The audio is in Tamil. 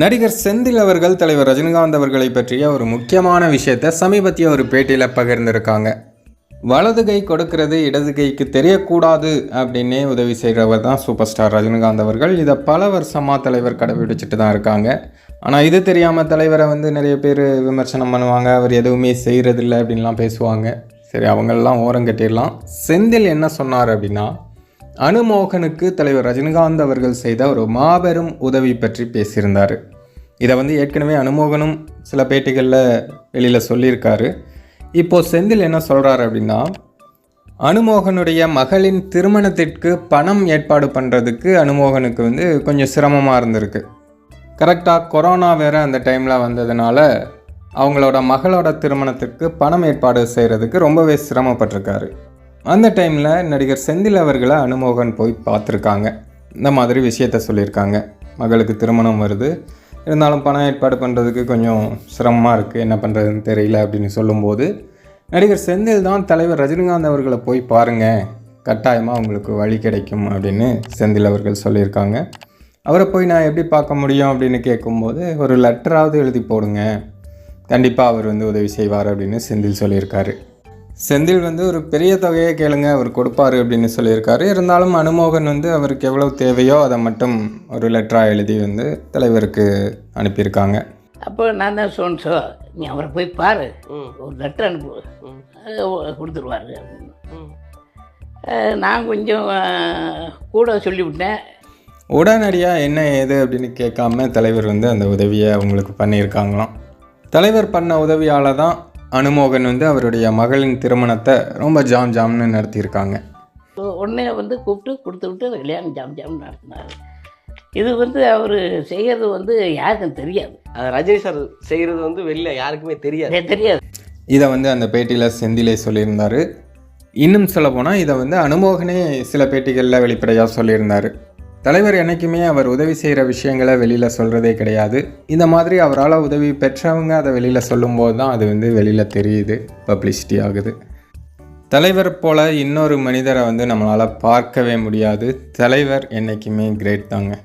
நடிகர் செந்தில் அவர்கள் தலைவர் ரஜினிகாந்த் அவர்களை பற்றிய ஒரு முக்கியமான விஷயத்தை சமீபத்திய ஒரு பேட்டியில் பகிர்ந்திருக்காங்க. வலது கை கொடுக்கிறது இடது கைக்கு தெரியக்கூடாது அப்படின்னே உதவி செய்கிறவர் தான் சூப்பர் ஸ்டார் ரஜினிகாந்த் அவர்கள். இதை பல வருஷமாக தலைவர் கடைபிடிச்சிட்டு தான் இருக்காங்க. ஆனால் இது தெரியாமல் தலைவரை வந்து நிறைய பேர் விமர்சனம் பண்ணுவாங்க. அவர் எதுவுமே செய்கிறதில்ல அப்படின்லாம் பேசுவாங்க. சரி அவங்களெல்லாம் ஓரம் கட்டிடலாம். செந்தில் என்ன சொன்னார் அப்படின்னா அனுமோகனுக்கு தலைவர் ரஜினிகாந்த் அவர்கள் செய்த ஒரு மாபெரும் உதவி பற்றி பேசியிருந்தார். இதை வந்து ஏற்கனவே அனுமோகனும் சில பேட்டிகளில் வெளியில் சொல்லியிருக்காரு. இப்போது செந்தில் என்ன சொல்கிறாரு அப்படின்னா அனுமோகனுடைய மகளின் திருமணத்திற்கு பணம் ஏற்பாடு பண்ணுறதுக்கு அனுமோகனுக்கு வந்து கொஞ்சம் சிரமமாக இருந்திருக்கு. கரெக்டாக கொரோனா வேறு அந்த டைமில் வந்ததுனால அவங்களோட மகளோட திருமணத்திற்கு பணம் ஏற்பாடு செய்கிறதுக்கு ரொம்பவே சிரமப்பட்டிருக்காரு. அந்த டைமில் நடிகர் செந்தில் அவர்களை அனுமோகன் போய் பார்த்துருக்காங்க. இந்த மாதிரி விஷயத்த சொல்லியிருக்காங்க. மகளுக்கு திருமணம் வருது. இருந்தாலும் பணம் ஏற்பாடு பண்ணுறதுக்கு கொஞ்சம் சிரமமாக இருக்குது என்ன பண்ணுறதுன்னு தெரியல அப்படின்னு சொல்லும்போது நடிகர் செந்தில் தான் தலைவர் ரஜினிகாந்த் அவர்களை போய் பாருங்கள் கட்டாயமாக உங்களுக்கு வழி கிடைக்கும் அப்படின்னு செந்தில் அவர்கள் சொல்லியிருக்காங்க. அவரை போய் நான் எப்படி பார்க்க முடியும் அப்படின்னு கேட்கும்போது ஒரு லெட்டராவது எழுதி போடுங்க. கண்டிப்பாக அவர் வந்து உதவி செய்வார் அப்படின்னு செந்தில் சொல்லியிருக்காரு. செந்தில் வந்து ஒரு பெரிய தொகையை கேளுங்க அவர் கொடுப்பாரு அப்படின்னு சொல்லியிருக்காரு. இருந்தாலும் அனுமோகன் வந்து அவருக்கு எவ்வளவு தேவையோ அதை மட்டும் ஒரு லெட்டராக எழுதி வந்து தலைவருக்கு அனுப்பியிருக்காங்க. அப்போ நான் தான் சொன்னேன் "சோ, நீ அவரை போய் பாரு. ஒரு லெட்டர் அனுப்பு. அஹ் கொடுத்துருவாரு அப்படின்னு. நான் கொஞ்சம் கூட சொல்லிவிட்டேன். உடனடியாக என்ன ஏது அப்படின்னு கேட்காம தலைவர் வந்து அந்த உதவியை அவங்களுக்கு பண்ணியிருக்காங்களாம். தலைவர் பண்ண உதவியால் தான் அனுமோகன் வந்து அவருடைய மகளின் திருமணத்தை ரொம்ப ஜாம் ஜாம்னு நடத்தியிருக்காங்க. உடனே வந்து கூப்பிட்டு கொடுத்து விட்டு கல்யாணம் ஜாம் ஜாம் நடத்தினார். இது வந்து அவர் செய்கிறது வந்து யாருக்கும் தெரியாது. அது ரஜினி சார் செய்கிறது வந்து வெளில யாருக்குமே தெரியாது. தெரியாது. இதை வந்து அந்த பேட்டியில் செந்திலே சொல்லியிருந்தார். இன்னும் சொல்ல போனால் இதை வந்து அனுமோகனே சில பேட்டிகளில் வெளிப்படையாக சொல்லியிருந்தார். தலைவர் என்றைக்குமே அவர் உதவி செய்கிற விஷயங்களை வெளியில் சொல்கிறதே கிடையாது. இந்த மாதிரி அவரால் உதவி பெற்றவங்க அதை வெளியில் சொல்லும்போது தான் அது வந்து வெளியில் தெரியுது பப்ளிசிட்டி ஆகுது. தலைவர் போல் இன்னொரு மனிதரை வந்து நம்மளால் பார்க்கவே முடியாது. தலைவர் என்றைக்குமே கிரேட் தாங்க.